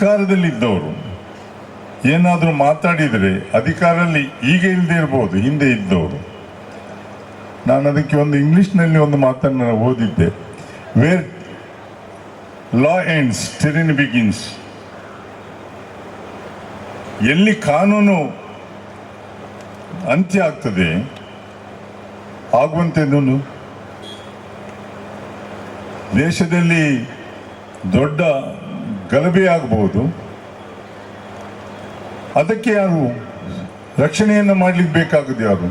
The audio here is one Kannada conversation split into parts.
ಅಧಿಕಾರದಲ್ಲಿದ್ದವರು. ಏನಾದರೂ ಮಾತಾಡಿದರೆ ಅಧಿಕಾರದಲ್ಲಿ ಈಗ ಇಲ್ಲದೆ ಇರ್ಬೋದು, ಹಿಂದೆ ಇದ್ದವರು. ನಾನು ಅದಕ್ಕೆ ಒಂದು ಇಂಗ್ಲೀಷ್ನಲ್ಲಿ ಒಂದು ಮಾತನ್ನು ಓದಿದ್ದೆ. Where law ends tyranny begins ಎಲ್ಲಿ ಕಾನೂನು ಅಂತ್ಯ ಆಗ್ತದೆ ಆಗುವಂಥದ್ದು ದೇಶದಲ್ಲಿ ದೊಡ್ಡ ಗಲಭೆ ಆಗಬಹುದು ಅದಕ್ಕೆ ಯಾರು ರಕ್ಷಣೆಯನ್ನು ಮಾಡಲಿಕ್ಕೆ ಬೇಕಾಗದು ಯಾರು?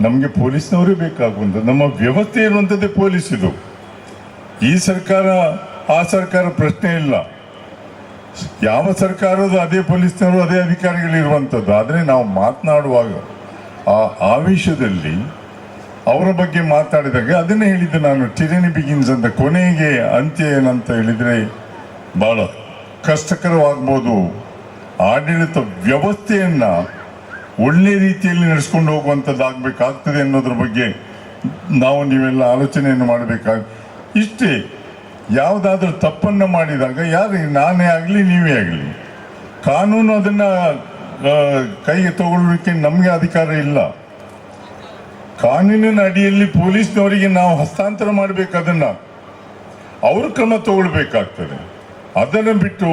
ನಮಗೆ ಪೊಲೀಸ್ನವರೇ ಬೇಕಾಗುವಂಥದ್ದು ನಮ್ಮ ವ್ಯವಸ್ಥೆ ಇರುವಂಥದ್ದೇ ಪೊಲೀಸ್ ಇದು. ಈ ಸರ್ಕಾರ, ಆ ಸರ್ಕಾರ ಪ್ರಶ್ನೆ ಇಲ್ಲ. ಯಾವ ಸರ್ಕಾರದ ಅದೇ ಪೊಲೀಸ್ನವರು ಅದೇ ಅಧಿಕಾರಿಗಳಿರುವಂಥದ್ದು ಆದರೆ ನಾವು ಮಾತನಾಡುವಾಗ ಆ ಆವೇಶದಲ್ಲಿ ಅವರ ಬಗ್ಗೆ ಮಾತಾಡಿದಾಗ ಅದನ್ನೇ ಹೇಳಿದ್ದೆ ನಾನು, ಟಿರಣಿ ಬಿಗಿನ್ಸ್ ಅಂತ, ಕೊನೆಗೆ ಅಂತ್ಯ ಏನಂತ ಹೇಳಿದರೆ ಬಹಳ ಕಷ್ಟಕರವಾಗ್ಬೋದು. ಆಡಳಿತ ವ್ಯವಸ್ಥೆಯನ್ನು ಒಳ್ಳೆ ರೀತಿಯಲ್ಲಿ ನಡೆಸ್ಕೊಂಡು ಹೋಗುವಂಥದ್ದಾಗಬೇಕಾಗ್ತದೆ ಅನ್ನೋದ್ರ ಬಗ್ಗೆ ನಾವು ನೀವೆಲ್ಲ ಆಲೋಚನೆಯನ್ನು ಮಾಡಬೇಕಾಗ, ಇಷ್ಟೇ ಯಾವುದಾದ್ರೂ ತಪ್ಪನ್ನು ಮಾಡಿದಾಗ ಯಾರು, ನಾನೇ ಆಗಲಿ, ನೀವೇ ಆಗಲಿ, ಕಾನೂನು ಅದನ್ನು ಕೈಗೆ ತಗೊಳ್ಳಿಕ್ಕೆ ನಮಗೆ ಅಧಿಕಾರ ಇಲ್ಲ. ಕಾನೂನಿನ ಅಡಿಯಲ್ಲಿ ಪೊಲೀಸ್ನವರಿಗೆ ನಾವು ಹಸ್ತಾಂತರ ಮಾಡಬೇಕು ಅದನ್ನು ಅವರು ಕ್ರಮ ತಗೊಳ್ಬೇಕಾಗ್ತದೆ. ಅದನ್ನು ಬಿಟ್ಟು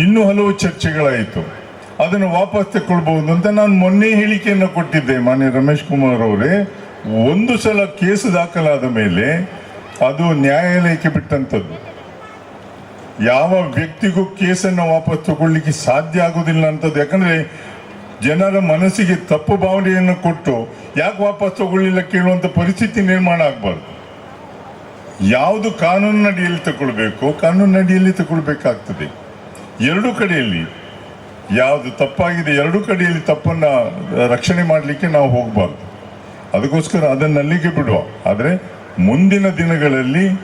ಇನ್ನೂ ಹಲವು ಚರ್ಚೆಗಳಾಯಿತು. ಅದನ್ನು ವಾಪಸ್ ತಗೊಳ್ಬಹುದು ಅಂತ ನಾನು ಮೊನ್ನೆ ಹೇಳಿಕೆಯನ್ನು ಕೊಟ್ಟಿದ್ದೆ ಮಾನ್ಯ ರಮೇಶ್ ಕುಮಾರ್ ಅವರೇ. ಒಂದು ಸಲ ಕೇಸು ದಾಖಲಾದ ಮೇಲೆ ಅದು ನ್ಯಾಯಾಲಯಕ್ಕೆ ಬಿಟ್ಟಂಥದ್ದು ಯಾವ ವ್ಯಕ್ತಿಗೂ ಕೇಸನ್ನು ವಾಪಸ್ ತಗೊಳ್ಳಿಕ್ಕೆ ಸಾಧ್ಯ ಆಗುದಿಲ್ಲ ಅಂತದ್ದು. ಯಾಕಂದರೆ ಜನರ ಮನಸ್ಸಿಗೆ ತಪ್ಪು ಭಾವನೆಯನ್ನು ಕೊಟ್ಟು ಯಾಕೆ ವಾಪಸ್ ತಗೊಳ್ಳಿಲ್ಲ ಕೇಳುವಂಥ ಪರಿಸ್ಥಿತಿ ನಿರ್ಮಾಣ ಆಗಬಾರ್ದು. ಯಾವುದು ಕಾನೂನಿನ ಅಡಿಯಲ್ಲಿ ತಗೊಳ್ಬೇಕು, ಕಾನೂನಿನ ಅಡಿಯಲ್ಲಿ ತಗೊಳ್ಬೇಕಾಗ್ತದೆ. ಎರಡು ಕಡೆಯಲ್ಲಿ, ಯಾವುದು ತಪ್ಪಾಗಿದೆ, ಎರಡು ಕಡೆಯಲ್ಲಿ ತಪ್ಪನ್ನು ರಕ್ಷಣೆ ಮಾಡಲಿಕ್ಕೆ ನಾವು ಹೋಗಬಾರ್ದು. ಅದಕ್ಕೋಸ್ಕರ ಅದನ್ನ ಅಲ್ಲಿಗೆ ಬಿಡುವ. ಆದರೆ, ಮುಂದಿನ ದಿನಗಳಲ್ಲಿ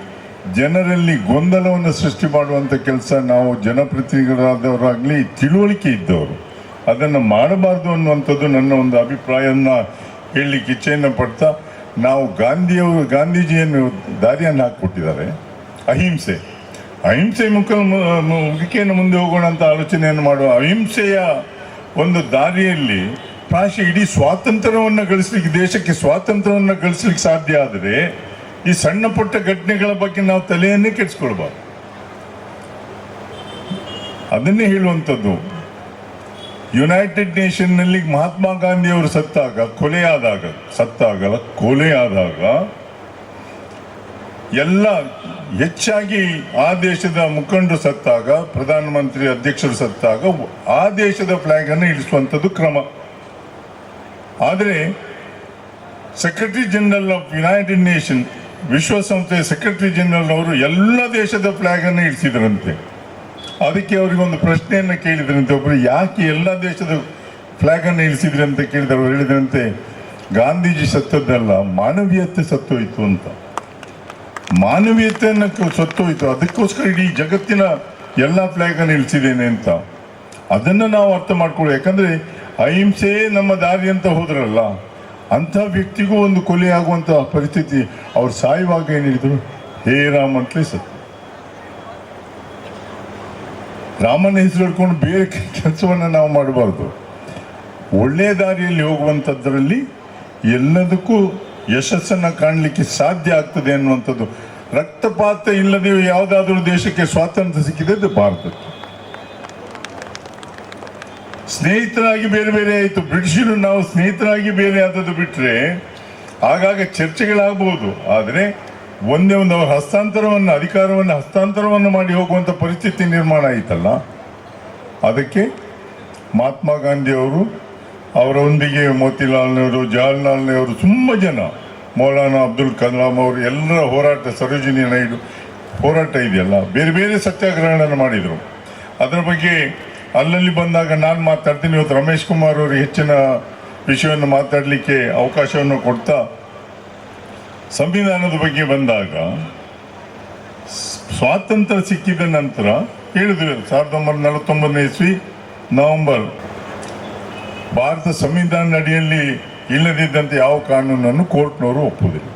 ಜನರಲ್ಲಿ ಗೊಂದಲವನ್ನು ಸೃಷ್ಟಿ ಮಾಡುವಂಥ ಕೆಲಸ ನಾವು ಜನಪ್ರತಿನಿಧಿಗಳಾದವರಾಗಲಿ, ತಿಳುವಳಿಕೆ ಇದ್ದವರು, ಅದನ್ನು ಮಾಡಬಾರ್ದು ಅನ್ನುವಂಥದ್ದು ನನ್ನ ಒಂದು ಅಭಿಪ್ರಾಯವನ್ನು ಹೇಳಲಿಕ್ಕೆ ಇಚ್ಛೆಯನ್ನು ಪಡ್ತಾ ನಾವು ಗಾಂಧಿಯವರು, ಗಾಂಧೀಜಿಯನ್ನು ದಾರಿಯನ್ನು ಹಾಕಿಕೊಟ್ಟಿದ್ದಾರೆ. ಅಹಿಂಸೆ. ಅಹಿಂಸೆ ಮುಖ ಮುಖಿಕೆಯನ್ನು ಮುಂದೆ ಹೋಗೋಣ ಅಂತ ಆಲೋಚನೆಯನ್ನು ಮಾಡುವ ಅಹಿಂಸೆಯ ಒಂದು ದಾರಿಯಲ್ಲಿ ಪ್ರಾಶಿ ಇಡೀ ಸ್ವಾತಂತ್ರ್ಯವನ್ನು ಗಳಿಸ್ಲಿಕ್ಕೆ, ದೇಶಕ್ಕೆ ಸ್ವಾತಂತ್ರ್ಯವನ್ನು ಗಳಿಸ್ಲಿಕ್ಕೆ ಸಾಧ್ಯ ಆದರೆ ಈ ಸಣ್ಣ ಪುಟ್ಟ ಘಟನೆಗಳ ಬಗ್ಗೆ ನಾವು ತಲೆಯನ್ನೇ ಕೆಡಿಸ್ಕೊಳ್ಬಾರ್ದು. ಅದನ್ನೇ ಹೇಳುವಂಥದ್ದು. ಯುನೈಟೆಡ್ ನೇಷನ್ನಲ್ಲಿ ಮಹಾತ್ಮ ಗಾಂಧಿ ಅವರು ಸತ್ತಾಗ ಕೊಲೆಯಾದಾಗ ಸತ್ತಾಗಲ್ಲ ಕೊಲೆಯಾದಾಗ ಎಲ್ಲ ಹೆಚ್ಚಾಗಿ ಆ ದೇಶದ ಮುಖಂಡರು ಸತ್ತಾಗ, ಪ್ರಧಾನಮಂತ್ರಿ ಅಧ್ಯಕ್ಷರು ಸತ್ತಾಗ, ಆ ದೇಶದ ಫ್ಲಾಗ್ ಅನ್ನು ಇಳಿಸುವಂಥದ್ದು ಕ್ರಮ. ಆದರೆ secretary general of United Nation ವಿಶ್ವಸಂಸ್ಥೆಯ ಸೆಕ್ರೆಟರಿ ಜನರಲ್ ಅವರು ಎಲ್ಲ ದೇಶದ ಫ್ಲಾಗ್ ಅನ್ನು ಇಳಿಸಿದ್ರಂತೆ. ಅದಕ್ಕೆ ಅವರಿಗೆ ಒಂದು ಪ್ರಶ್ನೆಯನ್ನು ಕೇಳಿದ್ರಂತೆ. ಒಬ್ಬರು ಯಾಕೆ ಎಲ್ಲ ದೇಶದ ಫ್ಲಾಗ್ ಅನ್ನು ಇಳಿಸಿದ್ರಿ ಅಂತ ಕೇಳಿದ್ರು. ಹೇಳಿದ್ರಂತೆ, ಗಾಂಧೀಜಿ ಸತ್ತದ್ದಲ್ಲ, ಮಾನವೀಯತೆ ಸತ್ತೋಯ್ತು ಅಂತ. ಮಾನವೀಯತೆಯನ್ನು ಸತ್ತೋಯಿತು. ಅದಕ್ಕೋಸ್ಕರ ಇಡೀ ಜಗತ್ತಿನ ಎಲ್ಲ ಫ್ಲಾಗ್ ಅನ್ನು ಇಳಿಸಿದ್ದೇನೆ ಅಂತ. ಅದನ್ನು ನಾವು ಅರ್ಥ ಮಾಡ್ಕೊಳ್ಳಿ ಯಾಕಂದ್ರೆ ಅಹಿಂಸೆಯೇ ನಮ್ಮ ದಾರಿ ಅಂತ ಹೋದ್ರಲ್ಲ, ಅಂಥ ವ್ಯಕ್ತಿಗೂ ಒಂದು ಕೊಲೆ ಆಗುವಂಥ ಪರಿಸ್ಥಿತಿ. ಅವ್ರು ಸಾಯುವಾಗ ಏನಿದ್ರು ಹೇ ರಾಮ್ ಅಂತಲೇ ಸತ್ತು. ರಾಮನ ಹೆಸರು ಹಿಡ್ಕೊಂಡು ಬೇರೆ ಕೆಲಸವನ್ನು ನಾವು ಮಾಡಬಾರ್ದು. ಒಳ್ಳೆಯ ದಾರಿಯಲ್ಲಿ ಹೋಗುವಂಥದ್ರಲ್ಲಿ ಎಲ್ಲದಕ್ಕೂ ಯಶಸ್ಸನ್ನು ಕಾಣಲಿಕ್ಕೆ ಸಾಧ್ಯ ಆಗ್ತದೆ ಅನ್ನುವಂಥದ್ದು. ರಕ್ತಪಾತ ಇಲ್ಲದೆ ಯಾವುದಾದ್ರೂ ದೇಶಕ್ಕೆ ಸ್ವಾತಂತ್ರ್ಯ ಸಿಕ್ಕಿದೆ ಭಾರತಕ್ಕೆ ಸ್ನೇಹಿತರಾಗಿ ಬೇರೆ ಬೇರೆ ಆಯಿತು. ಬ್ರಿಟಿಷರು ನಾವು ಸ್ನೇಹಿತರಾಗಿ ಬೇರೆ ಆದದ್ದು ಬಿಟ್ಟರೆ ಆಗಾಗ ಚರ್ಚೆಗಳಾಗಬಹುದು ಆದರೆ ಒಂದೇ ಒಂದು ಅವರ ಹಸ್ತಾಂತರವನ್ನು, ಅಧಿಕಾರವನ್ನು ಹಸ್ತಾಂತರವನ್ನು ಮಾಡಿ ಹೋಗುವಂಥ ಪರಿಸ್ಥಿತಿ ನಿರ್ಮಾಣ ಆಯಿತಲ್ಲ? ಅದಕ್ಕೆ ಮಹಾತ್ಮ ಗಾಂಧಿಯವರು, ಅವರೊಂದಿಗೆ ಮೋತಿಲಾಲ್ ನೆಹರು, ಜವಾಹರ್ಲಾಲ್ ನೆಹರು, ತುಂಬ ಜನ, ಮೌಲಾನಾ ಅಬ್ದುಲ್ ಕಲಾಂ ಅವರು ಎಲ್ಲರ ಹೋರಾಟ, ಸರೋಜಿನಿ ನಾಯ್ಡು, ಹೋರಾಟ ಇದೆಯಲ್ಲ? ಬೇರೆ ಬೇರೆ ಸತ್ಯಾಗ್ರಹಗಳನ್ನು ಮಾಡಿದರು. ಅದರ ಬಗ್ಗೆ ಅಲ್ಲಲ್ಲಿ ಬಂದಾಗ ನಾನು ಮಾತಾಡ್ತೀನಿ. ಇವತ್ತು ರಮೇಶ್ ಕುಮಾರ್ ಅವರು ಹೆಚ್ಚಿನ ವಿಷಯವನ್ನು ಮಾತಾಡಲಿಕ್ಕೆ ಅವಕಾಶವನ್ನು ಕೊಡ್ತಾ ಸಂವಿಧಾನದ ಬಗ್ಗೆ ಬಂದಾಗ ಸ್ವಾತಂತ್ರ್ಯ ಸಿಕ್ಕಿದ ನಂತರ ಹೇಳಿದ್ರು ಸಾವಿರದ ಒಂಬೈನೂರ ನಲವತ್ತೊಂಬತ್ತನೇ ಇಸ್ವಿ, ನವೆಂಬರ್, ಭಾರತ ಸಂವಿಧಾನ ಅಡಿಯಲ್ಲಿ ಇಲ್ಲದಿದ್ದಂತೆ ಯಾವ ಕಾನೂನನ್ನು ಕೋರ್ಟ್ನವರು ಒಪ್ಪುವುದಿಲ್ಲ.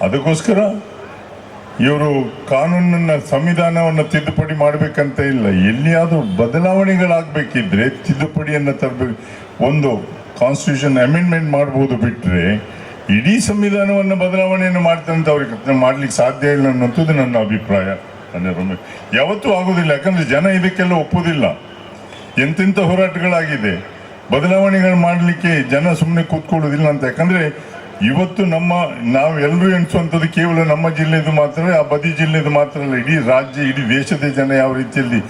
ಅದಕ್ಕೋಸ್ಕರ ಇವರು ಕಾನೂನನ್ನು, ಸಂವಿಧಾನವನ್ನು ತಿದ್ದುಪಡಿ ಮಾಡಬೇಕಂತ ಇಲ್ಲ. ಎಲ್ಲಿಯಾದರೂ ಬದಲಾವಣೆಗಳಾಗಬೇಕಿದ್ರೆ ತಿದ್ದುಪಡಿಯನ್ನು ತರಬೇಕು ಒಂದು ಕಾನ್ಸ್ಟಿಟ್ಯೂಷನ್ ಅಮೆಂಡ್ಮೆಂಟ್ ಮಾಡ್ಬೋದು ಬಿಟ್ಟರೆ ಇಡೀ ಸಂವಿಧಾನವನ್ನು ಬದಲಾವಣೆಯನ್ನು ಮಾಡ್ತಂತ ಅವ್ರಿಗೆ ಮಾಡ್ಲಿಕ್ಕೆ ಸಾಧ್ಯ ಇಲ್ಲ ಅನ್ನೋಂಥದ್ದು ನನ್ನ ಅಭಿಪ್ರಾಯ. ನನ್ನ ಯಾವತ್ತೂ ಆಗೋದಿಲ್ಲ. ಯಾಕಂದ್ರೆ ಜನ ಇದಕ್ಕೆಲ್ಲ ಒಪ್ಪೋದಿಲ್ಲ. ಎಂತೆಂಥ ಹೋರಾಟಗಳಾಗಿದೆ. ಬದಲಾವಣೆಗಳು ಮಾಡಲಿಕ್ಕೆ ಜನ ಸುಮ್ಮನೆ ಕೂತ್ಕೊಳ್ಳೋದಿಲ್ಲ ಅಂತ. ಯಾಕಂದ್ರೆ ಇವತ್ತು ನಮ್ಮ, ನಾವು ಎಲ್ಲರೂ ಎಣಿಸುವಂಥದ್ದು ಕೇವಲ ನಮ್ಮ ಜಿಲ್ಲೆದು ಮಾತ್ರವೇ ಆ ಬದಿ ಜಿಲ್ಲೆದು ಮಾತ್ರ ಅಲ್ಲ. ಇಡೀ ರಾಜ್ಯ, ಇಡೀ ದೇಶದ ಜನ ಯಾವ ರೀತಿಯಲ್ಲಿ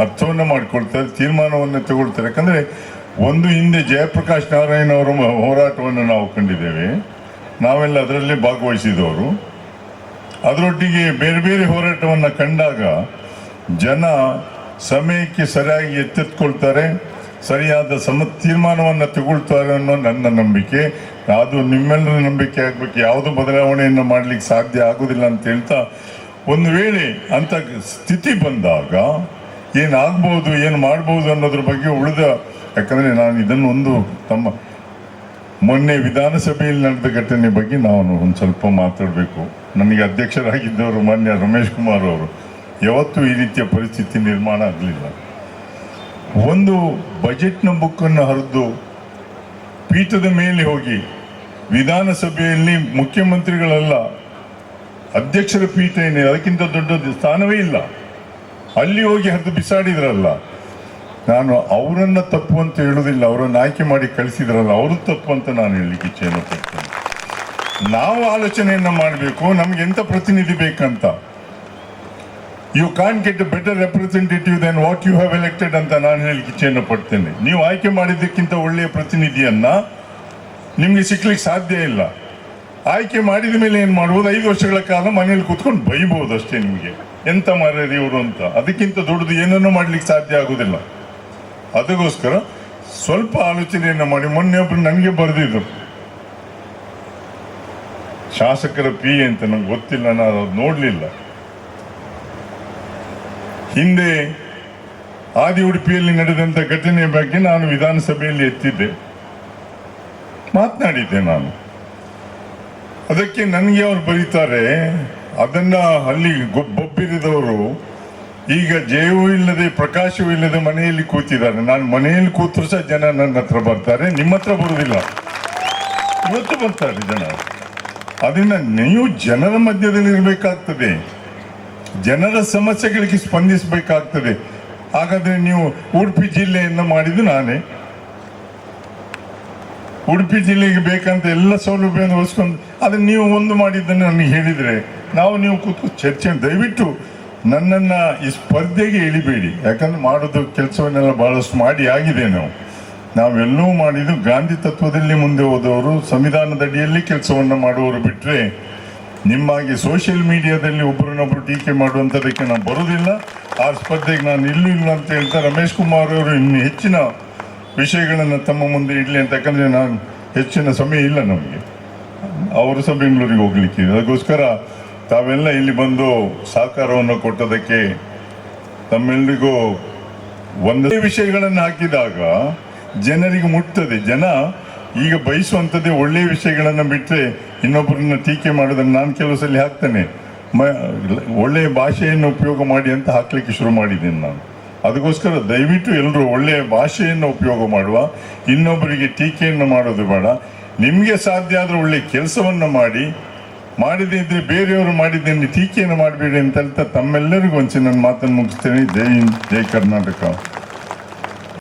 ಅರ್ಥವನ್ನು ಮಾಡಿಕೊಳ್ತಾರೆ, ತೀರ್ಮಾನವನ್ನು ತಗೊಳ್ತಾರೆ. ಯಾಕಂದ್ರೆ ಒಂದು ಹಿಂದೆ ಜಯಪ್ರಕಾಶ್ ನಾರಾಯಣ ಅವರ ಹೋರಾಟವನ್ನು ನಾವು ಕಂಡಿದ್ದೇವೆ. ನಾವೆಲ್ಲ ಅದರಲ್ಲಿ ಭಾಗವಹಿಸಿದವರು. ಅದರೊಟ್ಟಿಗೆ ಬೇರೆ ಬೇರೆ ಹೋರಾಟವನ್ನು ಕಂಡಾಗ ಜನ ಸಮಯಕ್ಕೆ ಸರಿಯಾಗಿ ಎತ್ತೆತ್ಕೊಳ್ತಾರೆ, ಸರಿಯಾದ ಸಮ ತೀರ್ಮಾನವನ್ನು ತಗೊಳ್ತಾರೆ ಅನ್ನೋ ನನ್ನ ನಂಬಿಕೆ. ಅದು ನಿಮ್ಮೆಲ್ಲರ ನಂಬಿಕೆ ಆಗಬೇಕು. ಯಾವುದು ಬದಲಾವಣೆಯನ್ನು ಮಾಡಲಿಕ್ಕೆ ಸಾಧ್ಯ ಆಗೋದಿಲ್ಲ ಅಂತ ಹೇಳ್ತಾ ಒಂದು ವೇಳೆ ಅಂಥ ಸ್ಥಿತಿ ಬಂದಾಗ ಏನಾಗ್ಬೋದು, ಏನು ಮಾಡ್ಬೋದು ಅನ್ನೋದ್ರ ಬಗ್ಗೆ ಉಳಿದ ಯಾಕಂದರೆ ನಾನು ಇದನ್ನು ಒಂದು ತಮ್ಮ ಮೊನ್ನೆ ವಿಧಾನಸಭೆಯಲ್ಲಿ ನಡೆದ ಘಟನೆ ಬಗ್ಗೆ ನಾನು ಒಂದು ಸ್ವಲ್ಪ ಮಾತಾಡಬೇಕು. ನನಗೆ ಅಧ್ಯಕ್ಷರಾಗಿದ್ದವರು ಮಾನ್ಯ ರಮೇಶ್ ಕುಮಾರ್ ಅವರು. ಯಾವತ್ತೂ ಈ ರೀತಿಯ ಪರಿಸ್ಥಿತಿ ನಿರ್ಮಾಣ ಆಗಲಿಲ್ಲ. ಒಂದು ಬಜೆಟ್ನ ಬುಕ್ಕನ್ನು ಹರಿದು ಪೀಠದ ಮೇಲೆ ಹೋಗಿ ವಿಧಾನಸಭೆಯಲ್ಲಿ ಮುಖ್ಯಮಂತ್ರಿಗಳಲ್ಲ, ಅಧ್ಯಕ್ಷರ ಪೀಠ ಏನಿದೆ, ಅದಕ್ಕಿಂತ ದೊಡ್ಡ ಸ್ಥಾನವೇ ಇಲ್ಲ. ಅಲ್ಲಿ ಹೋಗಿ ಹರಿದು ಬಿಸಾಡಿದ್ರಲ್ಲ. ನಾನು ಅವರನ್ನ ತಪ್ಪು ಅಂತ ಹೇಳೋದಿಲ್ಲ, ಅವರನ್ನು ಆಯ್ಕೆ ಮಾಡಿ ಕಳಿಸಿದ್ರಲ್ಲ, ಅವರು ತಪ್ಪು ಅಂತ ನಾನು ಹೇಳಲಿಕ್ಕೆ ಇಚ್ಛೆಯನ್ನು ಪಡ್ತೇನೆ. ನಾವು ಆಲೋಚನೆಯನ್ನ ಮಾಡಬೇಕು, ನಮ್ಗೆ ಎಂತ ಪ್ರತಿನಿಧಿ ಬೇಕಂತ? You can get a better representative then what you have elected ಅಂತ ನಾನು ಹೇಳಲಿಕ್ಕೆ ಇಚ್ಛೆಯನ್ನು ಪಡ್ತೇನೆ. ನೀವು ಆಯ್ಕೆ ಮಾಡಿದ್ದಕ್ಕಿಂತ ಒಳ್ಳೆಯ ಪ್ರತಿನಿಧಿಯನ್ನ ನಿಮ್ಗೆ ಸಿಕ್ಲಿಕ್ಕೆ ಸಾಧ್ಯ ಇಲ್ಲ. ಆಯ್ಕೆ ಮಾಡಿದ ಮೇಲೆ ಏನು ಮಾಡ್ಬೋದು? ಐದು ವರ್ಷಗಳ ಕಾಲ ಮನೇಲಿ ಕೂತ್ಕೊಂಡು ಬೈಬಹುದು ಅಷ್ಟೇ ನಿಮಗೆ. ಎಂತ ಮಾರ್ಯಾದ ಇವರು ಅಂತ? ಅದಕ್ಕಿಂತ ದೊಡ್ಡದು ಏನನ್ನೂ ಮಾಡ್ಲಿಕ್ಕೆ ಸಾಧ್ಯ ಆಗುದಿಲ್ಲ. ಅದಕ್ಕೋಸ್ಕರ ಸ್ವಲ್ಪ ಆಲೋಚನೆಯನ್ನು ಮಾಡಿ. ಮೊನ್ನೆ ಒಬ್ಬರು ನನಗೆ ಬರೆದಿದ್ರು. ಶಾಸಕರ ಪಿ ಅಂತ ನಂಗೆ ಗೊತ್ತಿಲ್ಲ, ನಾನು ಅದು ನೋಡ್ಲಿಲ್ಲ. ಹಿಂದೆ ಆದಿ ಉಡುಪಿಯಲ್ಲಿ ನಡೆದಂತ ಘಟನೆಯ ಬಗ್ಗೆ ನಾನು ವಿಧಾನಸಭೆಯಲ್ಲಿ ಎತ್ತಿದ್ದೆ. ಮಾತನಾಡಿದ್ದೆ ನಾನು. ಅದಕ್ಕೆ ನನಗೆ ಅವ್ರು ಬರೀತಾರೆ, ಅದನ್ನ ಅಲ್ಲಿ ಬೊಬ್ಬಿರಿದವರು ಈಗ ಜಯವೂ ಇಲ್ಲದೆ ಪ್ರಕಾಶವೂ ಇಲ್ಲದೆ ಮನೆಯಲ್ಲಿ ಕೂತಿದ್ದಾರೆ. ನಾನು ಮನೆಯಲ್ಲಿ ಕೂತರು ಸಹ ಜನ ನನ್ನ ಹತ್ರ ಬರ್ತಾರೆ. ನಿಮ್ಮ ಹತ್ರ ಬರುವುದಿಲ್ಲ. ಇವತ್ತು ಬರ್ತಾರೆ ಜನ. ಅದನ್ನ ನೀವು ಜನರ ಮಧ್ಯದಲ್ಲಿ ಇರಬೇಕಾಗ್ತದೆ. ಜನರ ಸಮಸ್ಯೆಗಳಿಗೆ ಸ್ಪಂದಿಸಬೇಕಾಗ್ತದೆ. ಹಾಗಾದ್ರೆ ನೀವು ಉಡುಪಿ ಜಿಲ್ಲೆಯಿಂದ ಮಾಡಿದ್ದು ನಾನೇ. ಉಡುಪಿ ಜಿಲ್ಲೆಗೆ ಬೇಕಂತ ಎಲ್ಲ ಸೌಲಭ್ಯವನ್ನು ಒಲಿಸ್ಕೊಂಡು ಅದನ್ನ ನೀವು ಒಂದು ಮಾಡಿದ್ದನ್ನು ನನಗೆ ಹೇಳಿದರೆ, ನಾವು ನೀವು ಕೂತ್ಕೊಂಡು ಚರ್ಚೆ ದಯವಿಟ್ಟು ನನ್ನನ್ನು ಈ ಸ್ಪರ್ಧೆಗೆ ಇಳಿಬೇಡಿ. ಯಾಕಂದ್ರೆ ಮಾಡೋದು ಕೆಲಸವನ್ನೆಲ್ಲ ಬಹಳಷ್ಟು ಮಾಡಿ ಆಗಿದೆ ನಾವು. ನಾವೆಲ್ಲವೂ ಮಾಡಿದ್ದು ಗಾಂಧಿ ತತ್ವದಲ್ಲಿ ಮುಂದೆ ಹೋದವರು, ಸಂವಿಧಾನದ ಅಡಿಯಲ್ಲಿ ಕೆಲಸವನ್ನು ಮಾಡುವವರು ಬಿಟ್ಟರೆ ನಿಮ್ಮಾಗಿ ಸೋಷಿಯಲ್ ಮೀಡಿಯಾದಲ್ಲಿ ಒಬ್ಬರನ್ನೊಬ್ಬರು ಟೀಕೆ ಮಾಡುವಂಥದ್ದಕ್ಕೆ ನಾನು ಬರೋದಿಲ್ಲ ಆ ಸ್ಪರ್ಧೆಗೆ ನಾನು ಇಲ್ಲೂ ಇಲ್ಲ ಅಂತ ಹೇಳ್ತಾ ರಮೇಶ್ ಕುಮಾರ್ ಅವರು ಇನ್ನು ಹೆಚ್ಚಿನ ವಿಷಯಗಳನ್ನು ತಮ್ಮ ಮುಂದೆ ಇಡಲಿ ಅಂತ ಯಾಕಂದರೆ ನಾನು ಹೆಚ್ಚಿನ ಸಮಯ ಇಲ್ಲ ನಮಗೆ. ಅವರು ಸಹ ಬೆಂಗಳೂರಿಗೆ ಹೋಗ್ಲಿಕ್ಕೆ. ಅದಕ್ಕೋಸ್ಕರ ತಾವೆಲ್ಲ ಇಲ್ಲಿ ಬಂದು ಸಹಕಾರವನ್ನು ಕೊಟ್ಟದಕ್ಕೆ ತಮ್ಮೆಲ್ಲರಿಗೂ ಒಂದೇ ವಿಷಯಗಳನ್ನು ಹಾಕಿದಾಗ ಜನರಿಗೆ ಮುಟ್ತದೆ. ಜನ ಈಗ ಬಯಸುವಂಥದ್ದೇ ಒಳ್ಳೆಯ ವಿಷಯಗಳನ್ನು ಬಿಟ್ಟರೆ ಇನ್ನೊಬ್ಬರನ್ನ ಟೀಕೆ ಮಾಡೋದನ್ನು ನಾನು ಕೆಲವು ಸಲ ಹಾಕ್ತೇನೆ. ಮ, ಒಳ್ಳೆಯ ಭಾಷೆಯನ್ನು ಉಪಯೋಗ ಮಾಡಿ ಅಂತ ಹಾಕಲಿಕ್ಕೆ ಶುರು ಮಾಡಿದ್ದೀನಿ ನಾನು. ಅದಕ್ಕೋಸ್ಕರ ದಯವಿಟ್ಟು ಎಲ್ಲರೂ ಒಳ್ಳೆಯ ಭಾಷೆಯನ್ನು ಉಪಯೋಗ ಮಾಡುವ, ಇನ್ನೊಬ್ಬರಿಗೆ ಟೀಕೆಯನ್ನು ಮಾಡೋದು ಬೇಡ. ನಿಮಗೆ ಸಾಧ್ಯ ಆದರೆ ಒಳ್ಳೆಯ ಕೆಲಸವನ್ನು ಮಾಡಿ ಮಾಡದೇ ಇದ್ರೆ ಬೇರೆಯವರು ಮಾಡಿದ್ದೇನೆ ಟೀಕೆಯನ್ನು ಮಾಡಬೇಡಿ ಅಂತ ಹೇಳ್ತಾ ತಮ್ಮೆಲ್ಲರಿಗೂ ಒಂಚೆ ನನ್ನ ಮಾತನ್ನು ಮುಗಿಸ್ತೇನೆ. ಜೈ ಹಿಂದ್, ಜೈ ಕರ್ನಾಟಕ.